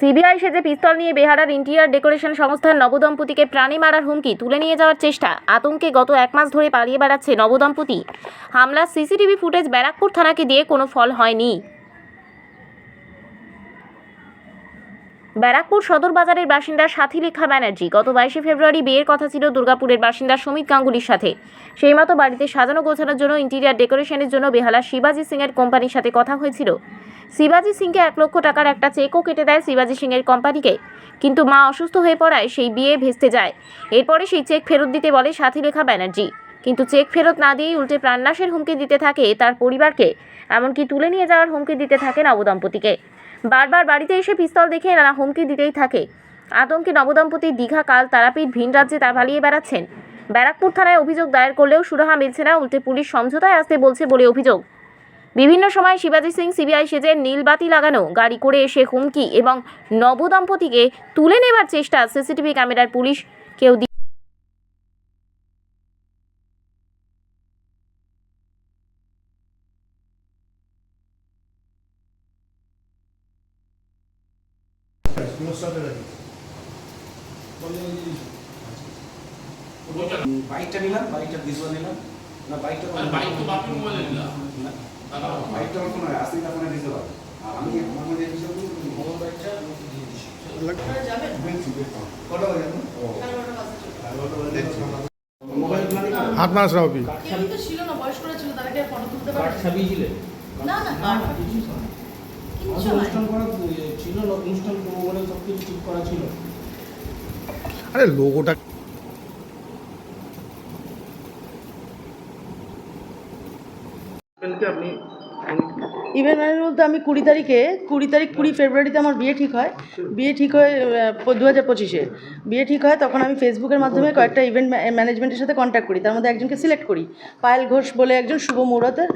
CBI সেজে পিস্তল নিয়ে বেহারার interior decoration সংস্থার নবদম্পতিকে প্রাণী মারার হুমকি তুলে নিয়ে যাওয়ার চেষ্টা। আতঙ্কে গত এক মাস ধরে পালিয়ে বেড়াচ্ছে নবদম্পতি। হামলার সিসিটিভি ফুটেজ ব্যারাকপুর থানাকে দিয়ে কোনো ফল হয়নি। ব্যারাকপুর সদর বাজারের বাসিন্দা সাথী লেখা ব্যানার্জি। গত বাইশে ফেব্রুয়ারি বিয়ের কথা ছিল দুর্গাপুরের বাসিন্দা সুমিত গাঙ্গুলির সাথে। সেই মতো বাড়িতে সাজানো গোছানোর জন্য ইন্টিরিয়ার ডেকোরেশনের জন্য বেহালা শিবাজি সিংয়ের কোম্পানির সাথে কথা হয়েছিল। শিবাজি সিংকে এক লক্ষ টাকার একটা চেকও কেটে দেয় শিবাজি সিংয়ের কোম্পানিকে। কিন্তু মা অসুস্থ হয়ে পড়ায় সেই বিয়ে ভেস্তে যায়। এরপরে সেই চেক ফেরত দিতে বলে সাথী লেখা ব্যানার্জি। কিন্তু চেক ফেরত না দিয়েই উল্টে প্রাণনাশের হুমকি দিতে থাকে তার পরিবারকে। এমনকি তুলে নিয়ে যাওয়ার হুমকি দিতে থাকে নবদম্পতিকে। বারবার বাড়িতে এসে পিস্তল দেখে নানা হুমকি দিতেই থাকে। আতঙ্কে নবদম্পতি দীঘা কাল তারাপীঠ ভিন রাজ্যে তা পালিয়ে বেড়াচ্ছেন। ব্যারাকপুর থানায় অভিযোগ দায়ের করলেও সুরাহা মিলছে না, উল্টে পুলিশ সমঝোতায় আসতে বলছে বলে অভিযোগ। বিভিন্ন সময় শিবাজি সিং, সিবিআই সেজে নীলবাতি লাগানো, গাড়ি করে এসে হুমকি এবং নবদম্পতিকে তুলে নেবার চেষ্টা, সিসিটিভি ক্যামেরার পুলিশ কেউ দি- বাইকটা নিলাম বাইকটা ভিজুয়াল নিলাম। না বাইকটা বাইক তো বাপের মোবাইলে নিলাম বাইকটা আমার ফোনে আসতে না ফোনে দিতে আর আমি আমার মধ্যে হিসাব করি মোবাইল বাইকটা দিয়ে দিছি দিচ্ছি কটা বাজে এখন? মোবাইল মানে হাত মাস রাখবি কেউই তো ছিল না বয়স্করা ছিল তাদেরকে ফটো তুলতে পারে না না কার্ড কিচ্ছু আমাদের নয় অনুষ্ঠান করা ছিল না অনুষ্ঠান করব বলে সব কিছু ঠিক করা ছিল। আরে লোগোটা আপনি ইভেন্ট বলতে আমি কুড়ি তারিখে, কুড়ি তারিখ, কুড়ি ফেব্রুয়ারিতে আমার বিয়ে ঠিক হয়। বিয়ে ঠিক হয় দু হাজার পঁচিশে। বিয়ে ঠিক হয়, তখন আমি ফেসবুকের মাধ্যমে কয়েকটা ইভেন্ট ম্যানেজমেন্টের সাথে কন্ট্যাক্ট করি। তার মধ্যে একজনকে সিলেক্ট করি। পায়েল ঘোষ বলে একজন শুভ মুহূর্তের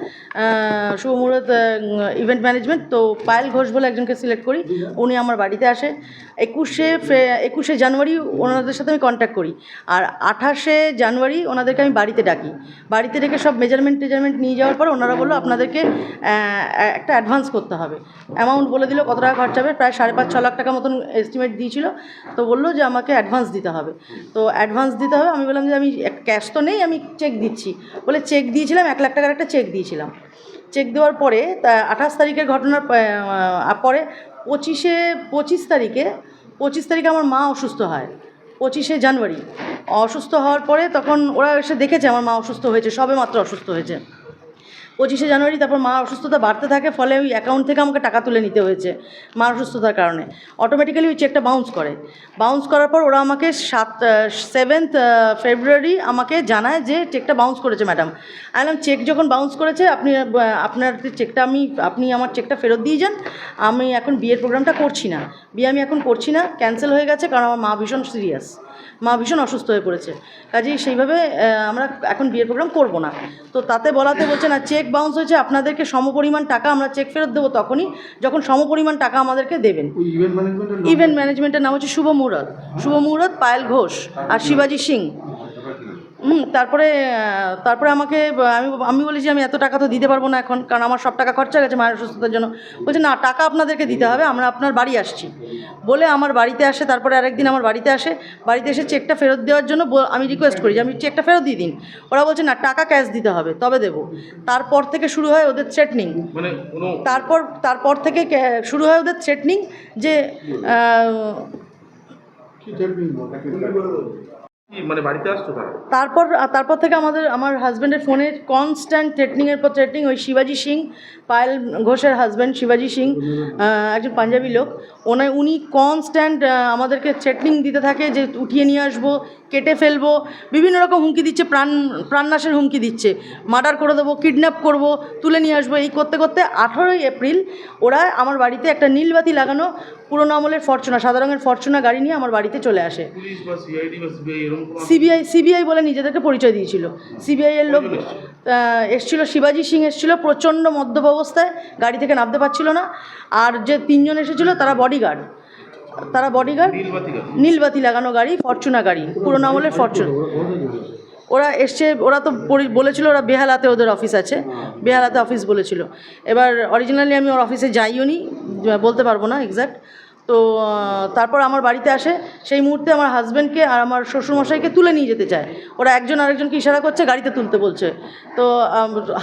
শুভ মুহূর্ত ইভেন্ট ম্যানেজমেন্ট তো পায়েল ঘোষ বলে একজনকে সিলেক্ট করি। উনি আমার বাড়িতে আসে। একুশে একুশে জানুয়ারি ওনাদের সাথে আমি কন্ট্যাক্ট করি। আর আঠাশে জানুয়ারি ওনাদেরকে আমি বাড়িতে ডাকি। বাড়িতে ডেকে সব মেজারমেন্ট টেজারমেন্ট নিয়ে যাওয়ার পর ওনারা বলল, আপনাদেরকে একটা অ্যাডভান্স করতে হবে। অ্যামাউন্ট বলে দিল কত টাকা খরচা হবে? প্রায় সাড়ে পাঁচ, ছ লাখ টাকা মতন এস্টিমেট দিয়েছিল। তো বলল যে আমাকে অ্যাডভান্স দিতে হবে। তো অ্যাডভান্স দিতে হবে, আমি বললাম যে আমি ক্যাশ তো নেই, আমি চেক দিচ্ছি। বলে চেক দিয়েছিলাম, এক লাখ টাকার একটা চেক দিয়েছিলাম। চেক দেওয়ার পরে, তা আঠাশ তারিখের ঘটনার পরে পঁচিশে, পঁচিশ তারিখে পঁচিশ তারিখে আমার মা অসুস্থ হয়। পঁচিশে জানুয়ারি। অসুস্থ হওয়ার পরে তখন ওরা এসে দেখেছে, আমার মা অসুস্থ হয়েছে, সবে মাত্র অসুস্থ হয়েছে। পঁচিশে জানুয়ারি তারপর মা অসুস্থতা বাড়তে থাকে, ফলে ওই অ্যাকাউন্ট থেকে আমাকে টাকা তুলে নিতে হয়েছে মা অসুস্থতার কারণে। অটোমেটিক্যালি ওই চেকটা বাউন্স করে। বাউন্স করার পর ওরা আমাকে সাত সেভেন্থ ফেব্রুয়ারি আমাকে জানায় যে চেকটা বাউন্স করেছে ম্যাডাম আইলাম চেক যখন বাউন্স করেছে, আপনি আপনার চেকটা আমি, আপনি আমার চেকটা ফেরত দিয়ে যান। আমি এখন বিয়ের প্রোগ্রামটা করছি না। বিয়ে আমি এখন করছি না। ক্যান্সেল হয়ে গেছে কারণ আমার মা ভীষণ সিরিয়াস মা ভীষণ অসুস্থ হয়ে পড়েছে। কাজেই সেইভাবে আমরা এখন বিয়ের প্রোগ্রাম করব না। তো তাতে বলাতে বলছে না চেক বাউন্স হয়েছে আপনাদেরকে সমপরিমাণ টাকা আমরা চেক ফেরত দেবো তখনই যখন সমপরিমাণ টাকা আমাদেরকে দেবেন। ইভেন্ট ম্যানেজমেন্টের নাম হচ্ছে শুভ মুহূর্ত। শুভ মুহূর্ত পায়েল ঘোষ আর শিবাজি সিং। তারপরে তারপরে আমাকে আমি আমি বলি যে আমি এত টাকা তো দিতে পারব না এখন কারণ আমার সব টাকা খরচা গেছে মায়ের অসুস্থতার জন্য। বলছে না টাকা আপনাদেরকে দিতে হবে আমরা আপনার বাড়ি আসছি। বলে আমার বাড়িতে আসে তারপরে আরেকদিন আমার বাড়িতে আসে বাড়িতে এসে চেকটা ফেরত দেওয়ার জন্য আমি রিকোয়েস্ট করি যে আমি চেকটা ফেরত দিয়ে দিন। ওরা বলছে না টাকা ক্যাশ দিতে হবে তবে দেবো। তারপর থেকে শুরু হয় ওদের থ্রেটনিং মানে তারপর তারপর থেকে শুরু হয় ওদের থ্রেটনিং যে মানে বাড়িতে আসতো তারা? তারপর তারপর থেকে আমাদের, আমার হাজব্যান্ডের ফোনে কনস্ট্যান্ট থ্রেটনিংয়ের পর থ্রেটনিং ওই শিবাজি সিং, পায়েল ঘোষের হাজব্যান্ড শিবাজি সিং একজন পাঞ্জাবি লোক। ওনায় উনি কনস্ট্যান্ট আমাদেরকে থ্রেটনিং দিতে থাকে যে উঠিয়ে নিয়ে আসব কেটে ফেলব বিভিন্ন রকম হুমকি দিচ্ছে প্রাণ প্রাণনাশের হুমকি দিচ্ছে। মার্ডার করে দেবো কিডন্যাপ করব তুলে নিয়ে আসব। এই করতে করতে আঠেরোই এপ্রিল ওরা আমার বাড়িতে একটা নীলবাতি লাগানো পুরোনো আমলের ফরচুনা সাদা রঙের ফরচুনা গাড়ি নিয়ে আমার বাড়িতে চলে আসে। সিবিআই সিবিআই বলে নিজেদেরকে পরিচয় দিয়েছিল। সিবিআই এর লোক এসছিল? শিবাজি সিং এসছিল প্রচণ্ড মদ্যপ অবস্থায় গাড়ি থেকে নামতে পারছিল না। আর যে তিনজন এসেছিল তারা বডিগার্ড তারা বডিগার্ড নীলবাতি লাগানো গাড়ি, ফরচুনা গাড়ি পুরোনো আমলের ফরচুন। ওরা এসছে, ওরা তো বলেছিল ওরা বেহালাতে ওদের অফিস আছে, বেহালাতে অফিস বলেছিল। এবার অরিজিনালি আমি ওর অফিসে যাইও নি বলতে পারব না এক্স্যাক্ট তো তারপর আমার বাড়িতে আসে, সেই মুহূর্তে আমার হাজব্যান্ডকে আর আমার শ্বশুরমশাইকে তুলে নিয়ে যেতে চায়। ওরা একজন আরেকজনকে ইশারা করছে গাড়িতে তুলতে বলছে। তো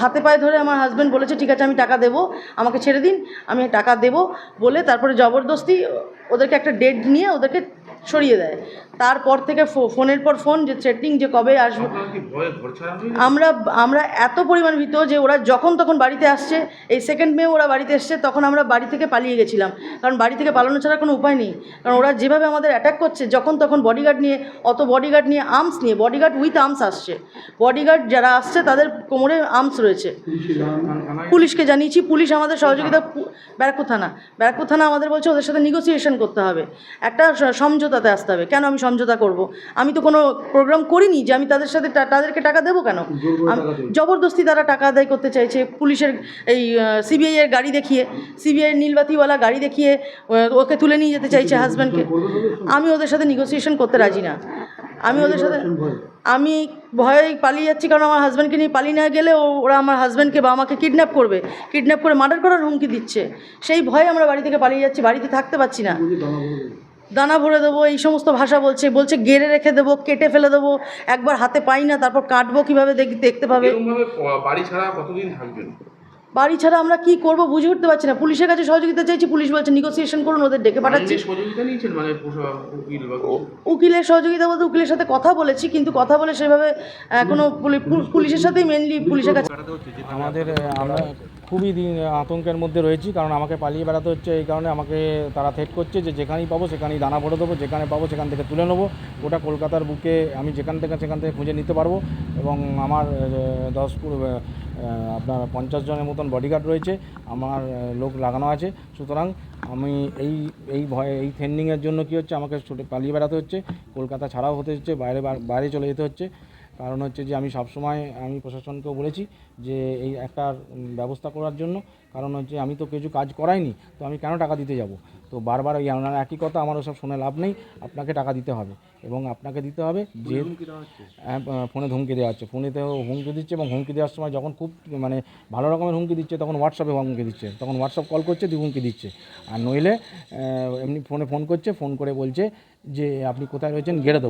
হাতে পায়ে ধরে আমার হাজব্যান্ড বলেছে, ঠিক আছে, আমি টাকা দেবো, আমাকে ছেড়ে দিন, আমি টাকা দেবো বলে তারপরে জবরদস্তি ওদেরকে একটা ডেট নিয়ে ওদেরকে সরিয়ে দেয়। তারপর থেকে ফো- ফোনের পর ফোন যে থ্রেটিং যে কবে আসবে আমরা আমরা এত পরিমাণ ভীত যে ওরা যখন তখন বাড়িতে আসছে এই সেকেন্ড মে ওরা বাড়িতে এসছে তখন আমরা বাড়ি থেকে পালিয়ে গেছিলাম। কারণ বাড়ি থেকে পালানো ছাড়া কোনো উপায় নেই। কারণ ওরা যেভাবে আমাদের অ্যাটাক করছে যখন তখন বডিগার্ড নিয়ে অত বডিগার্ড নিয়ে আর্মস নিয়ে বডিগার্ড উইথ আর্মস আসছে। বডিগার্ড যারা আসছে তাদের কোমরে আর্মস রয়েছে। পুলিশকে জানিয়েছি পুলিশ আমাদের সহযোগিতা ব্যারাকপুর থানা ব্যারাকপুর থানা আমাদের বলছে ওদের সাথে নেগোসিয়েশন করতে হবে। একটা স- সমঝোতাতে আসতে হবে। কেন আমি সমঝোতা করব? আমি তো কোনো প্রোগ্রাম করিনি যে আমি তাদের সাথে তাদেরকে টাকা দেবো কেন? জবরদস্তি তারা টাকা আদায় করতে চাইছে পুলিশের এই সিবিআই এর গাড়ি দেখিয়ে সিবিআই নীলবাতিওয়ালা গাড়ি দেখিয়ে ওকে তুলে নিয়ে যেতে চাইছে হাজব্যান্ডকে আমি ওদের সাথে নেগোসিয়েশন করতে রাজি না। আমি ওদের সাথে আমি ভয়ে পালিয়ে যাচ্ছি কারণ আমার হাজব্যান্ডকে নিয়ে পালিয়ে না গেলে ওরা আমার হাজব্যান্ডকে বা আমাকে কিডন্যাপ করবে। কিডন্যাপ করে মার্ডার করার হুমকি দিচ্ছে। সেই ভয়ে আমরা বাড়ি থেকে পালিয়ে যাচ্ছি বাড়িতে থাকতে পারছি না। দানা ভরে দেবো, এই সমস্ত ভাষা বলছে বলছে গেড়ে রেখে দেবো, কেটে ফেলে দেবো, একবার হাতে পাই না, তারপর কাটবো কীভাবে দেখতে পাবে? বাড়ি ছাড়া কতদিন থাকবেন? বাড়ি ছাড়া আমরা কি করব বুঝে উঠতে পারছি না। পুলিশের কাছে সহযোগিতা চাইছি পুলিশ বলছে নেগোসিয়েশন করুন ওদের ডেকে পাঠাচ্ছি। মানে বা কিছু? উকিলের সহযোগিতা বলতে উকিলের সাথে কথা বলেছি কিন্তু কথা বলে সেভাবে কোনো পুলি- পুলিশের সাথেই মেনলি পুলিশের কাছে আমাদের আমরা খুবই দিন আতঙ্কের মধ্যে রয়েছি কারণ আমাকে পালিয়ে বেড়াতে হচ্ছে এই কারণে আমাকে তারা থেট করছে যে যেখানেই পাবো সেখানেই দানা ভরে দেবো যেখানে পাবো সেখান থেকে তুলে নেব। গোটা কলকাতার বুকে আমি যেখান থেকে সেখান থেকে খুঁজে নিতে পারব এবং আমার দশ আপনার পঞ্চাশ জনের মতন বডিগার্ড রয়েছে, আমার লোক লাগানো আছে। সুতরাং আমি এই এই ভয়ে, এই থ্রেন্ডিংয়ের জন্য কী হচ্ছে, আমাকে ছুটে পালিয়ে বেড়াতে হচ্ছে, কলকাতা ছাড়াও হতে হচ্ছে, বাইরে বাইরে চলে যেতে হচ্ছে। কারণ হচ্ছে যে আমি সবসময় আমি প্রশাসনকেও বলেছি যে এই একটা ব্যবস্থা করার জন্য কারণ হচ্ছে আমি তো কিছু কাজ করাইনি তো আমি কেন টাকা দিতে যাব? তো বারবার ওই আপনার একই কথা আমার ওসব শুনে লাভ নেই আপনাকে টাকা দিতে হবে এবং আপনাকে দিতে হবে যে হ্যাঁ, ফোনে ধমকি দেওয়া হচ্ছে। ফোনেতেও হুমকি দিচ্ছে এবং হুমকি দেওয়ার সময় যখন খুব মানে ভালো রকমের হুমকি দিচ্ছে তখন হোয়াটসঅ্যাপে হুমকি দিচ্ছে তখন হোয়াটসঅ্যাপ কল করছে দিয়ে হুমকি দিচ্ছে। আর নইলে এমনি ফোনে ফোন করছে ফোন করে বলছে যে আপনি কোথায় রয়েছেন গেড়ে দেবো।